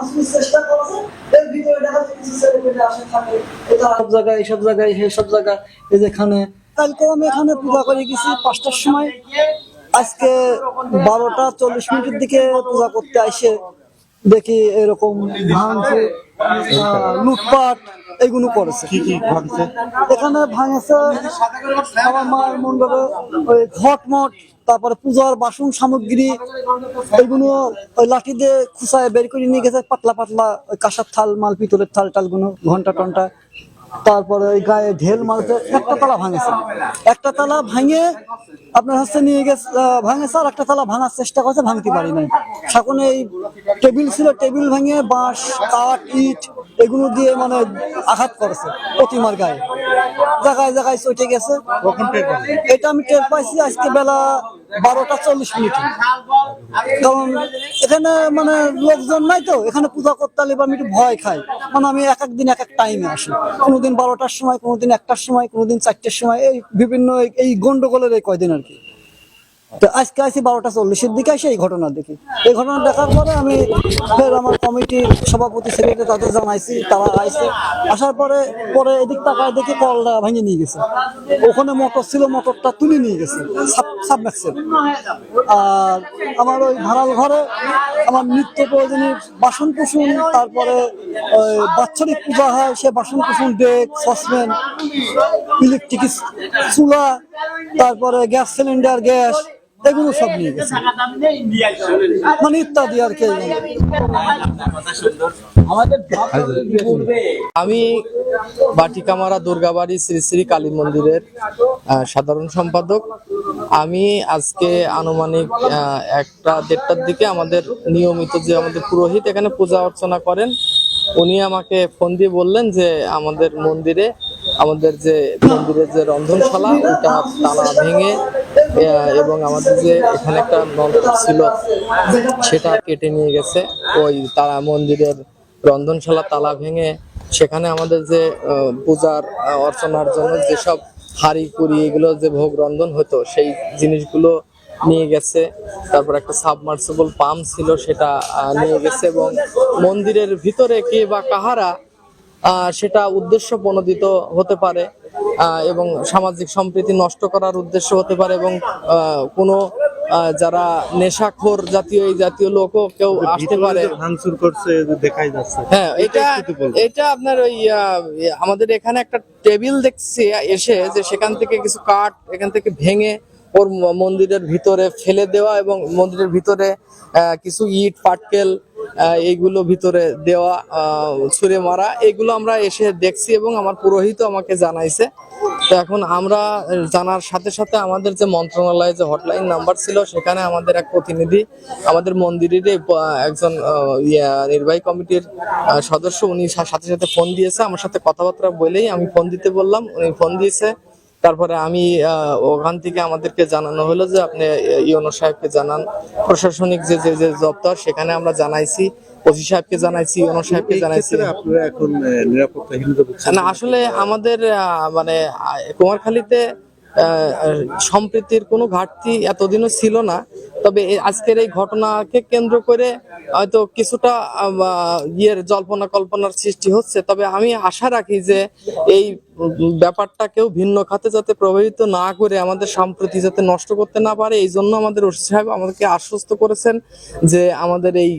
ভাঙচুরের চেষ্টা করেছে এর ভিতরে দেখা যাচ্ছে কিছু ছেলে আসে থাকে। সব জায়গায় এইসব জায়গায় সব জায়গায় এই যেখানে কালকে আমি এখানে পূজা করে গেছি পাঁচটার সময়। আজকে বারোটা চল্লিশ মিনিটের দিকে পূজা করতে আসে দেখি এরকম লুটপাট এগুলো করেছে। কি কি ভাঙছে? এখানে ভাঙেছে আমার মায়ের মন্ডপে ওই ঘটমট তারপরে পূজার বাসন সামগ্রী, এগুলো ওই লাঠি দিয়ে খুঁচায় বের করে নিয়ে গেছে, পাতলা পাতলা ওই কাঁসার থাল, মাল পিতলের থাল টালগুলো, ঘণ্টা টন্টা। তারপরে ওই গায়ে ঢেল মারতে একটা তালা ভাঙেছে। একটা তালা ভাঙে, আপনার হচ্ছে নিয়ে গেছে ভাঙেছে আর একটা তালা ভাঙার চেষ্টা করছে, ভাঙতে পারি নাই। সাকুনে এই টেবিল ছিল, টেবিল ভাঙে বাঁশ, কাঠ, ইট এগুলো দিয়ে মানে আঘাত করেছে প্রতিমার গায়ে। জায়গায় জায়গায় চটে গেছে। এটা আমি টের পাইছি আজকে বেলা বারোটা চল্লিশ মিনিটে। কারণ এখানে মানে লোকজন নাই তো এখানে পূজা করতে হলে বা আমি একটু ভয় খাই। মানে আমি এক এক দিন এক এক টাইমে আসি। কোনোদিন বারোটার সময় কোনোদিন একটার সময় কোনোদিন চারটের সময় এই বিভিন্ন এই- এই গন্ডগোলের এই কয়দিন আর কি। তো আজকে আসি বারোটা চল্লিশের দিকে আসি এই ঘটনা দেখি এই ঘটনা দেখার পরে আমি ফের আমার কমিটির সভাপতি, সেক্রেটারি তাদের জানাইছি, তারা আইছে। আসার পরে পরে এদিক তাকায় দেখি কলটা ভেঙে নিয়ে গেছে। ওখানে মোটর ছিল, মোটরটা তুলে নিয়ে গেছে সাবম্যাক্সের। আর আমার ওই ভাড়াল ঘরে আমার নিত্য প্রয়োজনীয় বাসন কুসুন তারপরে ওই বাৎসরিক পূজা হয়, সে বাসন কুসুন ডেক সসপ্যান, ইলেকট্রিক চুলা, তারপরে গ্যাস সিলিন্ডার, গ্যাস এগুলো সব নিয়ে গেছে। মানে ইত্যাদি আর কি। আমি বাটিকামারা দুর্গাবাড়ি শ্রী শ্রী কালী মন্দিরের সাধারণ সম্পাদক। আমি আজকে আনুমানিক একটা দেড়টার দিকে আমাদের নিয়মিত যে আমাদের পুরোহিত এখানে পূজা অর্চনা করেন, উনি আমাকে ফোন দিয়ে বললেন যে আমাদের মন্দিরে, আমাদের যে মন্দিরের যে রন্ধনশালা, ওটা তালা ভেঙে এবং আমাদের যে এখানে একটা নলকূপ ছিল, সেটা কেটে নিয়ে গেছে। ওই তারা মন্দিরের রন্ধনশালা, তালা ভেঙে সেখানে আমাদের যে পূজার অর্চনার জন্য যেসব হাড়ি, কুড়ি এগুলো যে ভোগ রন্ধন হতো, সেই জিনিসগুলো নিয়ে গেছে। তারপর একটা সাবমার্সিবল পাম্প ছিল, সেটা নিয়ে গেছে এবং মন্দিরের ভিতরে কে বা কাহারা সেটা উদ্দেশ্য প্রণোদিত হতে পারে। এবং সামাজিক সম্প্রীতি নষ্ট করার উদ্দেশ্য হতে পারে এবং কোনো যারা নেশাখোর জাতীয় এই জাতীয় লোকও কেউ আসতে পারে। ভাঙচুর করছে দেখাই যাচ্ছে। হ্যাঁ এটা এটা আপনার ওই আমাদের এখানে একটা টেবিল দেখছি এসে যে সেখান থেকে কিছু কাঠ এখান থেকে ভেঙে ওর মন্দিরের ভিতরে ফেলে দেওয়া এবং মন্দিরের ভিতরে কিছু ইট পাটকেল এইগুলো ভিতরে দেওয়া ছুঁড়ে মারা, এগুলো আমরা এসে দেখছি এবং আমার পুরোহিত আমাকে জানাইছে। তো এখন আমরা জানার সাথে সাথে আমাদের যে মন্ত্রণালয়ে যে হটলাইন নাম্বার ছিল, সেখানে আমাদের এক প্রতিনিধি, আমাদের মন্দিরের একজন নির্বাহী কমিটির সদস্য, উনি সাথে সাথে ফোন দিয়েছে। আমার সাথে কথাবার্তা বলেই আমি ফোন দিতে বললাম। উনি ফোন দিয়েছে। তারপরে আমি ওখান থেকে আমাদেরকে জানানো হলো যে আপনি ইউনো সাহেবকে জানান। প্রশাসনিক যে যে যে দপ্তর সেখানে আমরা জানাইছি ওসি সাহেবকে জানাইছি ইউনো সাহেবকে জানাইছি। আপনারা এখন নিরাপত্তাহীনতা না আসলে আমাদের মানে কুমারখালীতে সম্প্রীতির কোনো ঘাটতি এতদিনও ছিল না। তবে আজকের এই ঘটনাকে কেন্দ্র করে হয়তো কিছুটা ইয়ের জল্পনা কল্পনার সৃষ্টি হচ্ছে। তবে আমি আশা রাখি যে এই ব্যাপারটা কেউ ভিন্ন খাতে যাতে প্রভাবিত না করে আমাদের সম্প্রতি যাতে নষ্ট করতে না পারে, এই জন্য আমাদের ওষুধ সাহেব আমাদেরকে আশ্বস্ত করেছেন যে আমাদের এই